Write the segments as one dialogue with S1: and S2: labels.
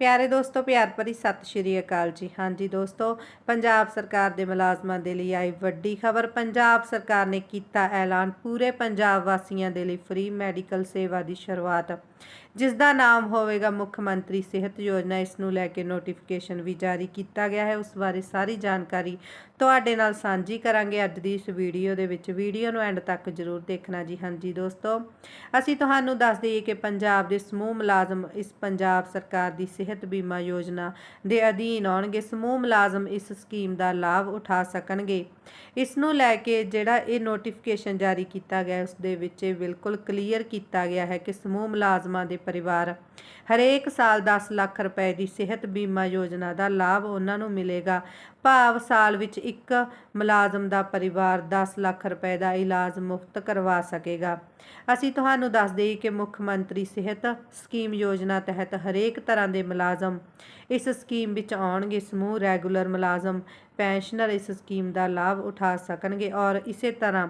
S1: ਪਿਆਰੇ ਦੋਸਤੋ, ਪਿਆਰ ਭਰੀ ਸਤਿ ਸ਼੍ਰੀ ਅਕਾਲ ਜੀ। ਹਾਂਜੀ ਦੋਸਤੋ, ਪੰਜਾਬ ਸਰਕਾਰ ਦੇ ਮੁਲਾਜ਼ਮਾਂ ਦੇ ਲਈ ਆਈ ਵੱਡੀ ਖਬਰ। ਪੰਜਾਬ ਸਰਕਾਰ ਨੇ ਕੀਤਾ ਐਲਾਨ ਪੂਰੇ ਪੰਜਾਬ ਵਾਸੀਆਂ ਦੇ ਲਈ ਫ੍ਰੀ ਮੈਡੀਕਲ ਸੇਵਾ ਦੀ ਸ਼ੁਰੂਆਤ। ਜਿਸ ਦਾ ਨਾਮ ਹੋਵੇਗਾ ਮੁੱਖ ਮੰਤਰੀ ਸਿਹਤ ਯੋਜਨਾ। ਇਸ ਨੂੰ ਲੈ ਕੇ ਨੋਟੀਫਿਕੇਸ਼ਨ ਵੀ ਜਾਰੀ ਕੀਤਾ ਗਿਆ ਹੈ। ਉਸ ਬਾਰੇ ਸਾਰੀ ਜਾਣਕਾਰੀ ਤੁਹਾਡੇ ਨਾਲ ਸਾਂਝੀ ਕਰਾਂਗੇ ਅੱਜ ਦੀ ਇਸ ਵੀਡੀਓ ਦੇ ਵਿੱਚ। ਵੀਡੀਓ ਨੂੰ ਐਂਡ ਤੱਕ ਜ਼ਰੂਰ ਦੇਖਣਾ ਜੀ। ਹਾਂਜੀ ਦੋਸਤੋ, ਅਸੀਂ ਤੁਹਾਨੂੰ ਦੱਸ ਦਈਏ ਕਿ ਪੰਜਾਬ ਦੇ ਸਮੂਹ ਮੁਲਾਜ਼ਮ ਇਸ ਪੰਜਾਬ ਸਰਕਾਰ ਦੀ ਸਿਹਤ ਬੀਮਾ ਯੋਜਨਾ ਦੇ ਅਧੀਨ ਆਉਣਗੇ, ਸਮੂਹ ਮੁਲਾਜ਼ਮ ਇਸ ਸਕੀਮ ਦਾ ਲਾਭ ਉਠਾ ਸਕਣਗੇ। ਇਸ ਨੂੰ ਲੈ ਕੇ ਜਿਹੜਾ ਇਹ ਨੋਟੀਫਿਕੇਸ਼ਨ ਜਾਰੀ ਕੀਤਾ ਗਿਆ, ਉਸ ਦੇ ਵਿੱਚ ਇਹ ਬਿਲਕੁਲ ਕਲੀਅਰ ਕੀਤਾ ਗਿਆ ਹੈ ਕਿ ਸਮੂਹ ਮੁਲਾਜ਼ਮਾਂ ਦੇ ਪਰਿਵਾਰ ਹਰੇਕ ਸਾਲ 10 ਲੱਖ ਰੁਪਏ ਦੀ ਸਿਹਤ ਬੀਮਾ ਯੋਜਨਾ ਦਾ ਲਾਭ ਉਹਨਾਂ ਨੂੰ ਮਿਲੇਗਾ। ਭਾਵ ਸਾਲ ਵਿੱਚ ਇੱਕ ਮੁਲਾਜ਼ਮ ਦਾ ਪਰਿਵਾਰ 10 ਲੱਖ ਰੁਪਏ ਦਾ ਇਲਾਜ ਮੁਫਤ ਕਰਵਾ ਸਕੇਗਾ। ਅਸੀਂ ਤੁਹਾਨੂੰ ਦੱਸ ਦੇਈਏ ਕਿ ਮੁੱਖ ਮੰਤਰੀ ਸਿਹਤ ਸਕੀਮ ਯੋਜਨਾ ਤਹਿਤ ਹਰੇਕ ਤਰ੍ਹਾਂ ਦੇ ਮੁਲਾਜ਼ਮ ਇਸ ਸਕੀਮ ਵਿੱਚ ਆਉਣਗੇ। ਸਮੂਹ ਰੈਗੂਲਰ ਮੁਲਾਜ਼ਮ ਪੈਨਸ਼ਨਰ ਇਸ ਸਕੀਮ ਦਾ ਲਾਭ ਉਠਾ ਸਕਣਗੇ ਔਰ ਇਸੇ ਤਰ੍ਹਾਂ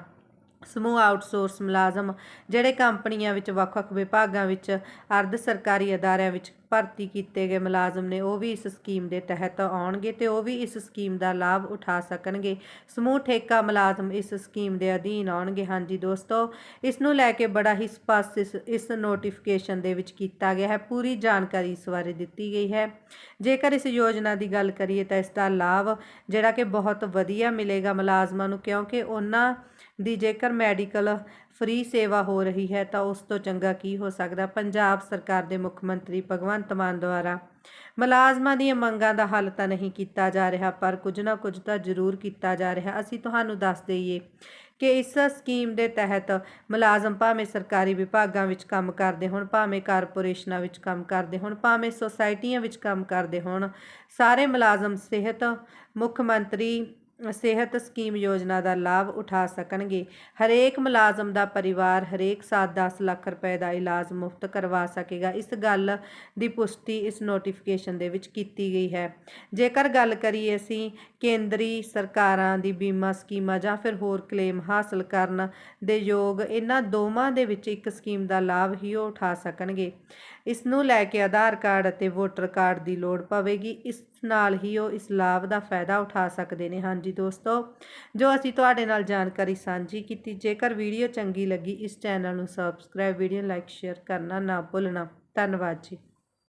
S1: ਸਮੂਹ ਆਊਟਸੋਰਸ ਮੁਲਾਜ਼ਮ, ਜਿਹੜੇ ਕੰਪਨੀਆਂ ਵਿੱਚ ਵੱਖ-ਵੱਖ ਵਿਭਾਗਾਂ ਵਿੱਚ ਅਰਧ ਸਰਕਾਰੀ ਅਦਾਰਿਆਂ ਵਿੱਚ ਭਰਤੀ ਕੀਤੇ ਗਏ ਮੁਲਾਜ਼ਮ ਨੇ, ਉਹ ਵੀ ਇਸ ਸਕੀਮ ਦੇ ਤਹਿਤ ਆਉਣਗੇ ਤੇ ਉਹ ਵੀ ਇਸ ਸਕੀਮ ਦਾ ਲਾਭ ਉਠਾ ਸਕਣਗੇ। ਸਮੂਹ ਠੇਕਾ ਮੁਲਾਜ਼ਮ ਇਸ ਸਕੀਮ ਦੇ ਅਧੀਨ ਆਉਣਗੇ। ਹਾਂਜੀ ਦੋਸਤੋ, ਇਸ ਨੂੰ ਲੈ ਕੇ ਬੜਾ ਹੀ ਸਪਸ਼ਟ ਇਸ ਇਸ ਨੋਟੀਫਿਕੇਸ਼ਨ ਦੇ ਵਿੱਚ ਕੀਤਾ ਗਿਆ ਹੈ। ਪੂਰੀ ਜਾਣਕਾਰੀ ਇਸ ਬਾਰੇ ਦਿੱਤੀ ਗਈ ਹੈ। ਜੇਕਰ ਇਸ ਯੋਜਨਾ ਦੀ ਗੱਲ ਕਰੀਏ ਤਾਂ ਇਸ ਦਾ ਲਾਭ ਜਿਹੜਾ ਕਿ ਬਹੁਤ ਵਧੀਆ ਮਿਲੇਗਾ ਮੁਲਾਜ਼ਮਾਂ ਨੂੰ, ਕਿਉਂਕਿ ਉਹਨਾਂ ਦੀ ਜੇਕਰ ਮੈਡੀਕਲ ਫ੍ਰੀ ਸੇਵਾ ਹੋ ਰਹੀ ਹੈ ਤਾਂ ਉਸ ਤੋਂ ਚੰਗਾ ਕੀ ਹੋ ਸਕਦਾ? ਪੰਜਾਬ ਸਰਕਾਰ ਦੇ ਮੁੱਖ ਮੰਤਰੀ ਭਗਵੰਤ ਮਾਨ ਦੁਆਰਾ ਮੁਲਾਜ਼ਮਾਂ ਦੀਆਂ ਮੰਗਾਂ ਦਾ ਹੱਲ ਤਾਂ ਨਹੀਂ ਕੀਤਾ ਜਾ ਰਿਹਾ, ਪਰ ਕੁਝ ਨਾ ਕੁਝ ਤਾਂ ਜ਼ਰੂਰ ਕੀਤਾ ਜਾ ਰਿਹਾ। ਅਸੀਂ ਤੁਹਾਨੂੰ ਦੱਸ ਦਈਏ ਕਿ ਇਸ ਸਕੀਮ ਦੇ ਤਹਿਤ ਮੁਲਾਜ਼ਮ ਭਾਵੇਂ ਸਰਕਾਰੀ ਵਿਭਾਗਾਂ ਵਿੱਚ ਕੰਮ ਕਰਦੇ ਹੋਣ, ਭਾਵੇਂ ਕਾਰਪੋਰੇਸ਼ਨਾਂ ਵਿੱਚ ਕੰਮ ਕਰਦੇ ਹੋਣ, ਭਾਵੇਂ ਸੁਸਾਇਟੀਆਂ ਵਿੱਚ ਕੰਮ ਕਰਦੇ ਹੋਣ, ਸਾਰੇ ਮੁਲਾਜ਼ਮ ਸਿਹਤ ਮੁੱਖ ਮੰਤਰੀ ਸਿਹਤ ਸਕੀਮ ਯੋਜਨਾ ਦਾ ਲਾਭ ਉਠਾ ਸਕਣਗੇ। ਹਰੇਕ ਮੁਲਾਜ਼ਮ ਦਾ ਪਰਿਵਾਰ ਹਰੇਕ ਸਾਲ 10 ਲੱਖ ਰੁਪਏ ਦਾ ਇਲਾਜ ਮੁਫਤ ਕਰਵਾ ਸਕੇਗਾ। ਇਸ ਗੱਲ ਦੀ ਪੁਸ਼ਟੀ ਇਸ ਨੋਟੀਫਿਕੇਸ਼ਨ ਦੇ ਵਿੱਚ ਕੀਤੀ ਗਈ ਹੈ। ਜੇਕਰ ਗੱਲ ਕਰੀਏ ਅਸੀਂ ਕੇਂਦਰੀ ਸਰਕਾਰਾਂ ਦੀ ਬੀਮਾ ਸਕੀਮਾਂ ਜਾਂ ਫਿਰ ਹੋਰ ਕਲੇਮ ਹਾਸਲ ਕਰਨ ਦੇ ਯੋਗ, ਇਹਨਾਂ ਦੋਵਾਂ ਦੇ ਵਿੱਚ ਇੱਕ ਸਕੀਮ ਦਾ ਲਾਭ ਹੀ ਉਹ ਉਠਾ ਸਕਣਗੇ। ਇਸ ਨੂੰ ਲੈ ਕੇ ਆਧਾਰ ਕਾਰਡ ਅਤੇ ਵੋਟਰ ਕਾਰਡ ਦੀ ਲੋੜ ਪਵੇਗੀ। ਇਸ ਨਾਲ ਹੀ ਉਹ ਇਸ ਲਾਭ ਦਾ ਫਾਇਦਾ ਉਠਾ ਸਕਦੇ ਨੇ। ਹਾਂਜੀ ਦੋਸਤੋ, ਜੋ ਅਸੀਂ ਤੁਹਾਡੇ ਨਾਲ ਜਾਣਕਾਰੀ ਸਾਂਝੀ ਕੀਤੀ, ਜੇਕਰ ਵੀਡੀਓ ਚੰਗੀ ਲੱਗੀ, ਇਸ ਚੈਨਲ ਨੂੰ ਸਬਸਕ੍ਰਾਈਬ ਵੀਡੀਓ ਲਾਈਕ ਸ਼ੇਅਰ ਕਰਨਾ ਨਾ ਭੁੱਲਣਾ। ਧੰਨਵਾਦ ਜੀ।